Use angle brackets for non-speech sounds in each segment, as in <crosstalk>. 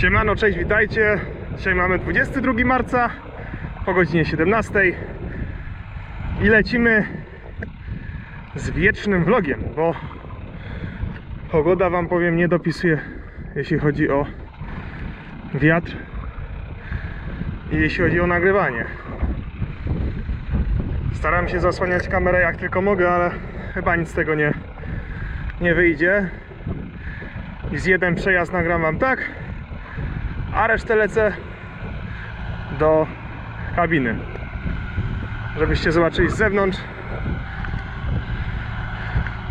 Siemano, cześć, witajcie. Dzisiaj mamy 22 marca po godzinie 17 i lecimy z wiecznym vlogiem, bo pogoda wam powiem nie dopisuje jeśli chodzi o wiatr i jeśli chodzi o nagrywanie. Staram się zasłaniać kamerę jak tylko mogę, ale chyba nic z tego nie, nie wyjdzie. I z jeden przejazd nagram wam tak, a resztę lecę do kabiny. Żebyście zobaczyli z zewnątrz.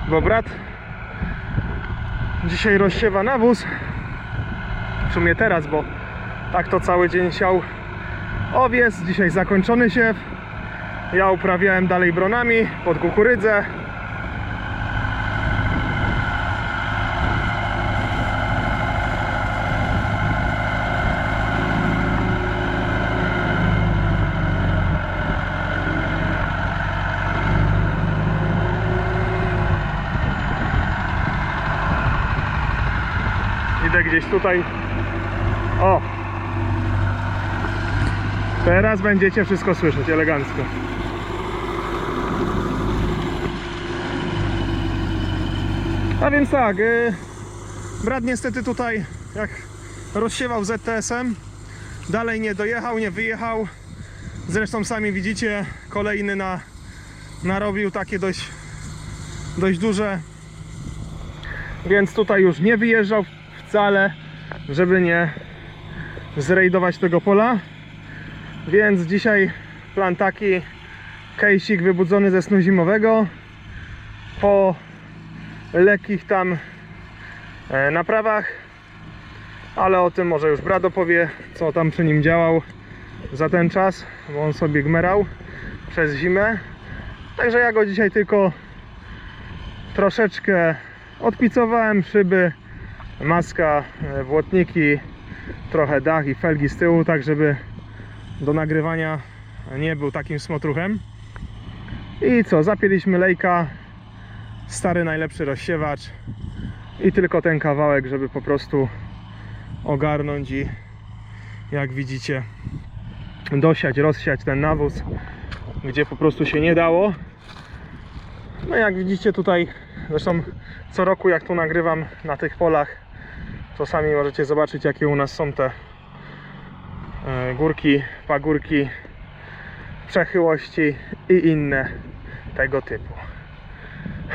Bo brat dzisiaj rozsiewa nawóz. W sumie teraz, bo tak to cały dzień siał owiec. Dzisiaj zakończony siew. Ja uprawiałem dalej bronami pod kukurydzę. Gdzieś tutaj. O! Teraz będziecie wszystko słyszeć elegancko. A więc tak, y, brat niestety tutaj jak rozsiewał ZTS-em, dalej nie dojechał, nie wyjechał. Zresztą sami widzicie, kolejny na, narobił takie dość, dość duże więc tutaj już nie wyjeżdżał wcale, żeby nie zrejdować tego pola. Więc dzisiaj plan taki, kejsik wybudzony ze snu zimowego po lekkich tam e, naprawach, ale o tym może już brat opowie, co tam przy nim działał za ten czas, bo on sobie gmerał przez zimę. Także ja go dzisiaj tylko troszeczkę Odpicowałem szyby, maska, e, błotniki, trochę dach i felgi z tyłu, tak żeby do nagrywania nie był takim smotruchem. I co, zapięliśmy lejka, stary najlepszy rozsiewacz i tylko ten kawałek, żeby po prostu ogarnąć i jak widzicie dosiać, rozsiać ten nawóz, gdzie po prostu się nie dało. No jak widzicie tutaj, zresztą co roku jak tu nagrywam na tych polach, to sami możecie zobaczyć jakie u nas są te e, górki, pagórki, przechyłości i inne tego typu.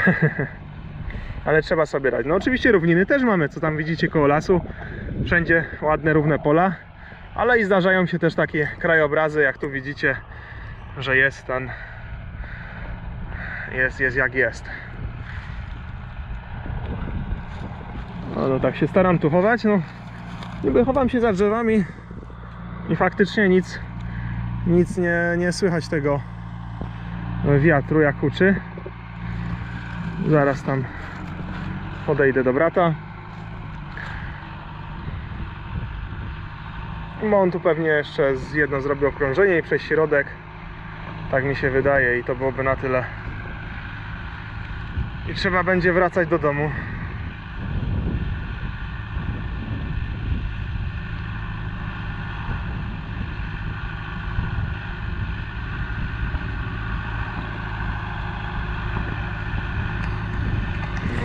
<laughs> Ale trzeba sobie radzić. No oczywiście równiny też mamy, co tam widzicie koło lasu. Wszędzie ładne, równe pola. Ale i zdarzają się też takie krajobrazy, jak tu widzicie, że jest ten jest, jest jak jest. No, no tak się staram tu chować, no niby chowam się za drzewami i faktycznie nic nic nie, nie słychać tego wiatru jak huczy. Zaraz tam podejdę do brata. Bo on tu pewnie jeszcze jedno zrobi okrążenie i przez środek. Tak mi się wydaje i to byłoby na tyle i trzeba będzie wracać do domu.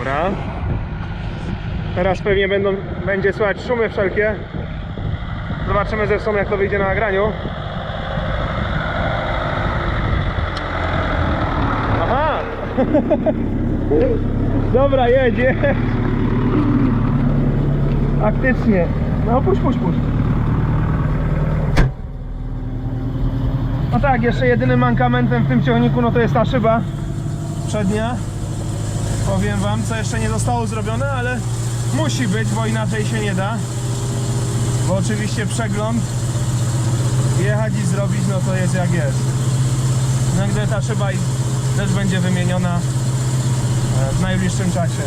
Dobra. Teraz pewnie będą, będzie słychać szumy wszelkie. Zobaczymy zresztą jak to wyjdzie na nagraniu. Aha! <laughs> Dobra, jedzie. Faktycznie. No puść, puść, puść. No tak, jeszcze jedynym mankamentem w tym ciągniku no to jest ta szyba przednia. Powiem wam, co jeszcze nie zostało zrobione, ale musi być, bo inaczej się nie da. Bo oczywiście przegląd jechać i zrobić, no to jest jak jest. No gdy ta szyba też będzie wymieniona e, w najbliższym czasie.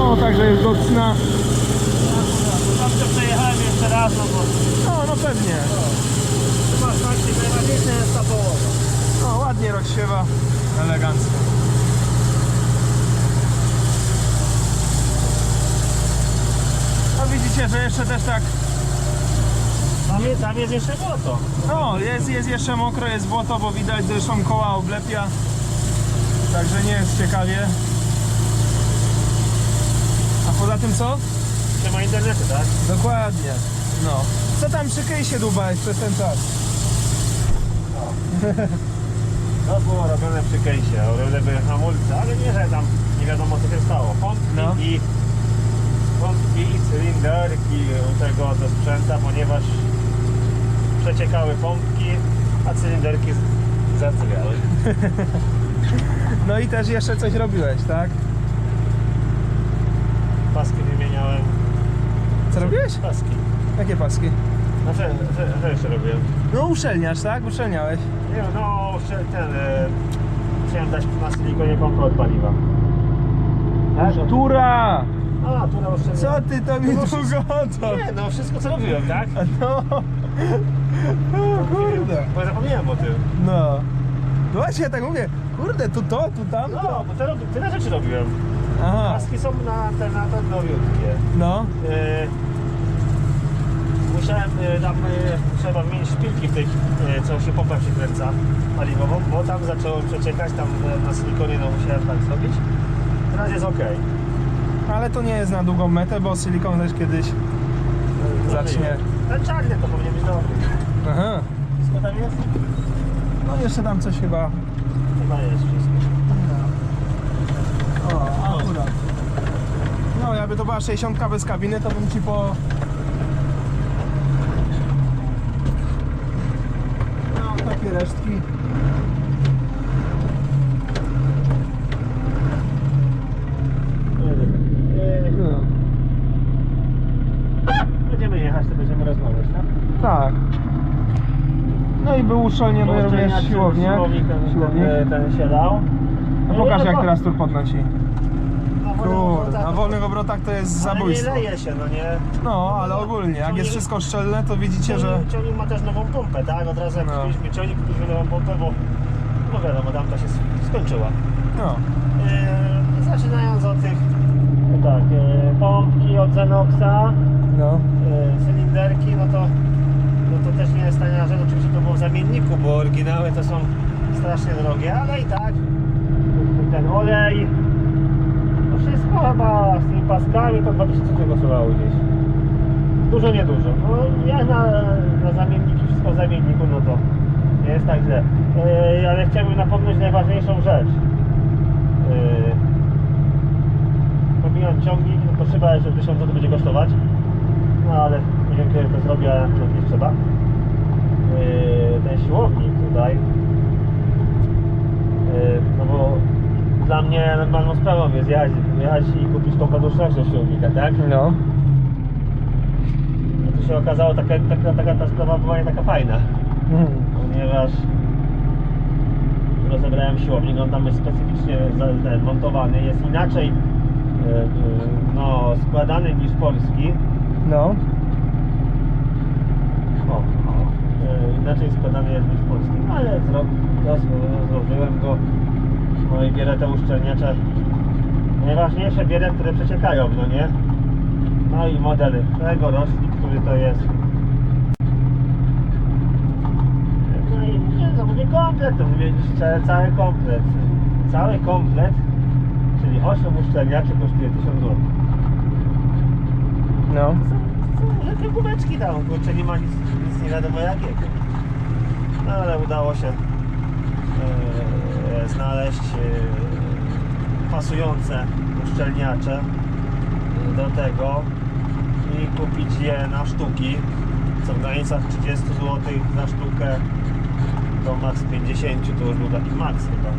O, także już do cna. Zawsze przejechałem jeszcze raz, no bo No, no pewnie. chyba najważniejsze jest ta połowa. No, ładnie rozsiewa, elegancko. No widzicie, że jeszcze też tak tam jest, tam jest jeszcze błoto. No, jest, jest jeszcze mokro, jest błoto, bo widać zresztą koła oblepia. Także nie jest ciekawie. A poza tym co? Nie ma internetu, tak? Dokładnie. No. Co tam przy się dubaj, przez ten czas? No. <laughs> To było robione przy kejsie, robione były hamulce, ale nie, że tam nie wiadomo co się stało. Pompki No. i pompki i cylinderki u tego do sprzęta, ponieważ przeciekały pompki, a cylinderki z-. <laughs> No i też jeszcze coś robiłeś, tak? Paski wymieniałem. Co robiłeś? Paski. Jakie paski? No co, co, co jeszcze robiłem? No uszczelniasz, tak? Uszczelniałeś. Nie no ten... E, chciałem dać na silikonie pompę od paliwa. Tak? Tura! A, tu na. Co ty to mi No, długo to? Nie, no wszystko co robiłem, tak? No. <laughs> O kurde. Bo zapomniałem o tym. No. No właśnie, ja tak mówię, kurde, tu to, tu tam, No, bo te, rob- tyle rzeczy robiłem. Aha, Paski są na te, na te nowiutkie. no. E, musiałem e, tam, e, trzeba wymienić szpilki w tej, e, co się pompa przykręca paliwową, bo tam zaczęło przeciekać, tam na silikonie no musiałem tak zrobić. Teraz jest ok. Ale to nie jest na długą metę, bo silikon też kiedyś zacznie. Ten czarny to powinien być dobry. Aha. Wszystko tam jest? No jeszcze tam coś chyba. Chyba jest wszystko. O, akurat. No, jakby to była 60 bez kabiny, to bym ci po. No, takie resztki. No. Będziemy jechać, to będziemy rozmawiać, tak? Tak. No i był uszczelniony również Oszczędniaczy, siłowniak. Siłownik, ten, ten, ten się dał. A pokaż jak No, teraz tur podnosi. Na wolnych Kurde, obrotach na to- wolnych obrotach to jest Ale zabójstwo. nie leje się, no nie? No, ale ogólnie, jak jest wszystko szczelne, to widzicie, że... Ciągnik, ma też nową pompę, tak? Od razu jak No. kupiliśmy ciągnik, kupiliśmy nową pompę, bo no wiadomo, tamta się skończyła. No. Eee, zaczynając od tych, no tak, e, pompki od Zenoxa, No. e, cylinderki, no to, no to też nie jest tania rzecz, oczywiście to było w zamienniku, bo oryginały to są strasznie drogie, ale i tak ten olej, wszystko chyba z tymi paskami to 2000 tego kosztowało gdzieś. Dużo, niedużo. No jak na, na zamienniki, wszystko w zamienniku, no to nie jest tak źle. E, ale chciałbym napomnieć najważniejszą rzecz. Yy, Pomijam ciągnik, no to szyba jeszcze 1000 zł będzie kosztować. No ale nie wiem kiedy to zrobię, ale to nie trzeba. Yy, ten siłownik tutaj. Yy, no bo dla mnie normalną sprawą jest jechać, jechać i kupić tą podusznością siłownika, tak? No. No to się okazało, taka, taka, taka ta sprawa była nie taka fajna. Mhm. ponieważ rozebrałem siłownik, on tam jest specyficznie za- ten, montowany, jest inaczej e, e, no, składany niż polski. No. O, o, e, inaczej składany jest niż polski, no ale zro, roz, rozłożyłem go, no i bierę te uszczelniacze. Najważniejsze bierę, które przeciekają, no nie? No i model tego rocznik, który to jest. No i nie, no mówię komplet, to wymienić ca- cały komplet. Cały komplet, czyli 8 uszczelniaczy kosztuje 1000 zł. No. Są takie kubeczki tam, kurczę, nie ma nic, nic nie wiadomo jakiego. No ale udało się znaleźć e, pasujące uszczelniacze do tego i kupić je na sztuki, co w granicach 30 zł za sztukę do max 50 to już był taki max chyba.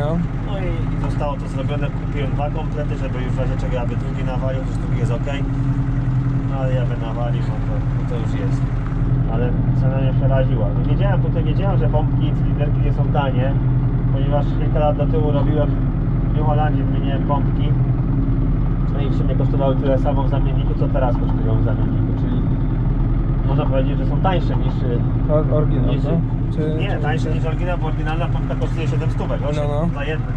No. No i zostało to zrobione, kupiłem dwa komplety, żeby już w razie czego ja by drugi nawalił, to drugi jest ok. No ale ja by nawalił, no to, no to już jest. Ale cena mnie przeraziła. No wiedziałem, tutaj wiedziałem, że pompki i cylinderki nie są tanie, ponieważ kilka lat do tyłu robiłem w New Holandzie, wymieniłem pompki. No i w sumie kosztowały tyle samo w zamienniku, co teraz kosztują w zamienniku, czyli można powiedzieć, że są tańsze niż... y, O, oryginał, niż no? Czy, nie, czy, tańsze niż oryginał, bo oryginalna pompka kosztuje 7 stówek, 8 No, no. za jednym.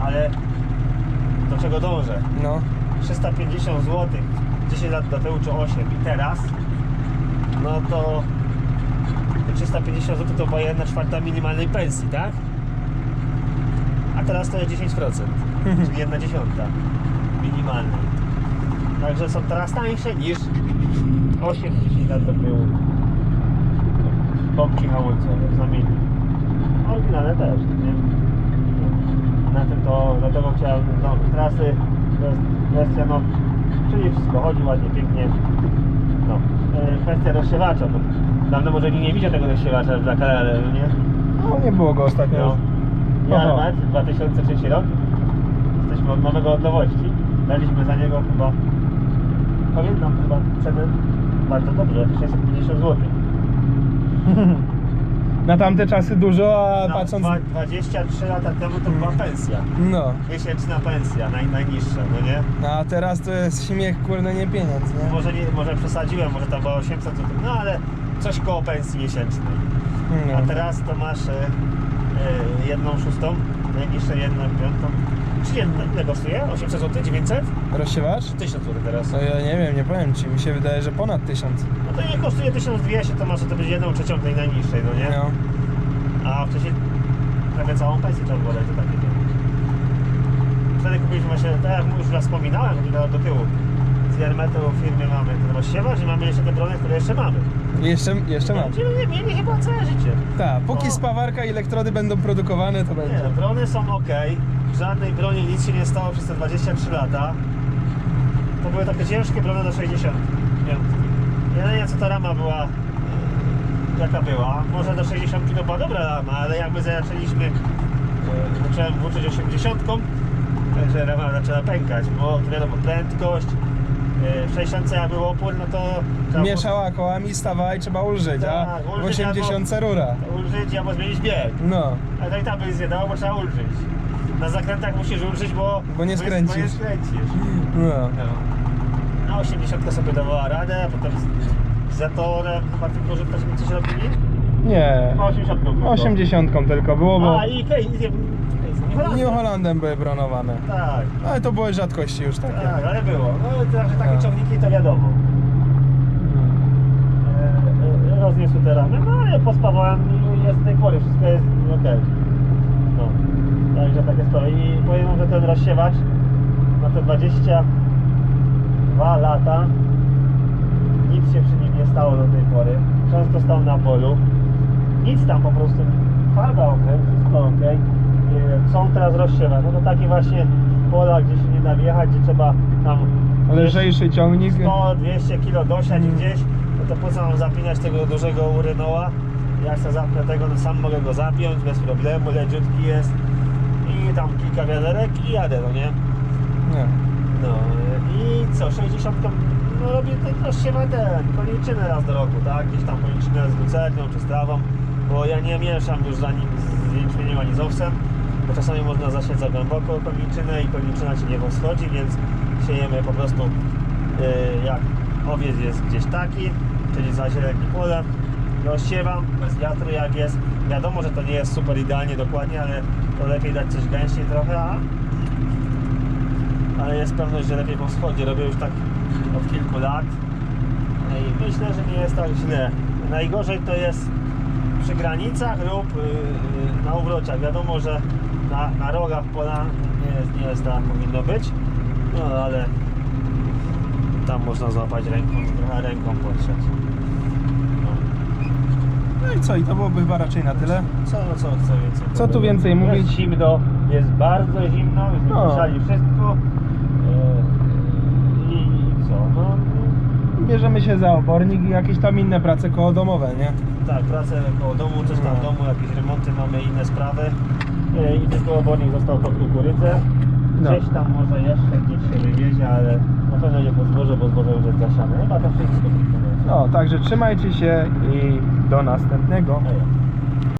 Ale do czego dążę? No. 350 zł 10 lat do tyłu czy 8 i teraz, no to te 350 zł to była 1 czwarta minimalnej pensji, tak? A teraz to jest 10%, czyli 1 dziesiąta minimalnej. Także są teraz tańsze niż 8-10 lat do tyłu. Pompki hamulcowe, zamienić. Oryginalne też, nie? Na tym to, dlatego chciałem, no, trasy, wes- wersja, no, czyli wszystko chodzi ładnie, pięknie. No, e, kwestia rozsiewacza, bo dawno może nie widział tego rozsiewacza w Dakar, ale nie? No nie było go ostatnio. No. Aha. Jarmat, 2003 rok. Jesteśmy od nowego od nowości. Daliśmy za niego chyba, pamiętam chyba cenę bardzo dobrze, 650 zł. <laughs> Na tamte czasy dużo, a Na patrząc... dwa- 23 lata temu to była pensja. No, Miesięczna pensja, naj, najniższa, no nie? no a teraz to jest śmiech, kurde, nie pieniądz, nie? Może, nie, może przesadziłem, może tam było 800 zł, no ale coś koło pensji miesięcznej. A No. teraz to masz e, jedną szóstą, najniższe jedną piątą. Czy ile kosztuje? 800 zł? 900? Rozsiewacz? 1000 zł teraz. No ja nie wiem, nie powiem ci, mi się wydaje, że ponad tysiąc. No to nie kosztuje 1200, to masz to być jedną trzecią tej najniższej, no nie? No. A wcześniej prawie całą pensję trzeba było dać za takie pieniądze. Wtedy kupiliśmy właśnie, tak jak już raz wspominałem, do, do tyłu. Z Jarmetu w firmie mamy ten rozsiewacz i mamy jeszcze te drony, które jeszcze mamy. Jeszcze, jeszcze mam. Czyli nie mieli chyba całe życie. Tak, póki No. spawarka i elektrody będą produkowane, to Nie, będzie. no, drony są ok. Żadnej broni nic się nie stało przez te 23 lata. To były takie ciężkie brony do 60. Jedynie co ta rama była, e, jaka była. Może do 60 to była dobra rama, ale jak my zaczęliśmy, e, zacząłem włączyć 80, także rama zaczęła pękać, bo wiadomo, prędkość, w 60 jak był opór, no to trzeba było Mieszała kołami, stawała i trzeba ulżyć, a Tak, w ulżyć 80 rura. ulżyć albo zmienić bieg. No, Ale to i tak by nie dało, bo trzeba ulżyć. Na zakrętach musisz ulżyć, bo... Bo nie skręcisz. Bo nie skręcisz. no. No. A 80 sobie dawała radę, a potem z Zetorem, chyba tylko, że też coś robili? Nie, Chyba 80 tylko. 80 tylko było, bo A i Kej, nie, nie, New Hollandem były bronowane. Tak, Ale to były rzadkości już takie. tak, ale było. No także takie Tak. ciągniki to wiadomo. E, e, Rozniosły te ramy, no ale pospawałem i jest do tej pory, wszystko jest ok. No, także takie sprawy. I powiem wam, że ten rozsiewacz na te 22 lata nic się przy nim nie stało do tej pory. Często stał na polu. Nic tam po prostu, farba ok, wszystko ok. Są teraz rozsiewa, no to takie właśnie pola, gdzie się nie da wjechać, gdzie trzeba tam Lżejszy ciągnik. 100-200 kg dosiać Mm. gdzieś, no to po co mam zapinać tego dużego urynoła? Jak sobie zapnę tego, no sam mogę go zapiąć bez problemu, leciutki jest i tam kilka wiaderek i jadę, no nie? Nie. No i co, 60 no robię ten rozsiewa ten, koniczynę raz do roku, tak? Gdzieś tam koniczynę z lucernią czy z trawą, bo ja nie mieszam już za nim z jęczmieniem ani z owsem, bo czasami można zasiać za głęboko koniczynę i koniczyna ci nie wschodzi, więc siejemy po prostu yy, jak owiec jest gdzieś taki, czyli za zieleni pole, rozsiewam bez wiatru jak jest. Wiadomo, że to nie jest super idealnie dokładnie, ale to lepiej dać coś gęściej trochę, a ale jest pewność, że lepiej po wschodzie. Robię już tak od kilku lat No i myślę, że nie jest tak źle. Najgorzej to jest przy granicach lub yy, yy, na uwrociach. Wiadomo, że na, na rogach pola nie jest, nie jest tak powinno być, no ale tam można złapać ręką, trochę ręką potrzeć. No. I co, i to byłoby chyba raczej na tyle. Co, no co, co więcej? Co tu więcej mówić? Jest zimno, jest bardzo zimno, już No. wszystko. Yy, I co? No, Bierzemy się za obornik i jakieś tam inne prace kołodomowe, nie? tak, pracę koło domu, coś tam w No. domu, jakieś remonty, mamy inne sprawy. Yy, I tylko obornik został pod kukurydzę. No. Gdzieś tam może jeszcze gdzieś się wywiezie, ale na pewno nie pod zboże, bo zboże już jest zasiane. Chyba to wszystko. No, także trzymajcie się i do następnego.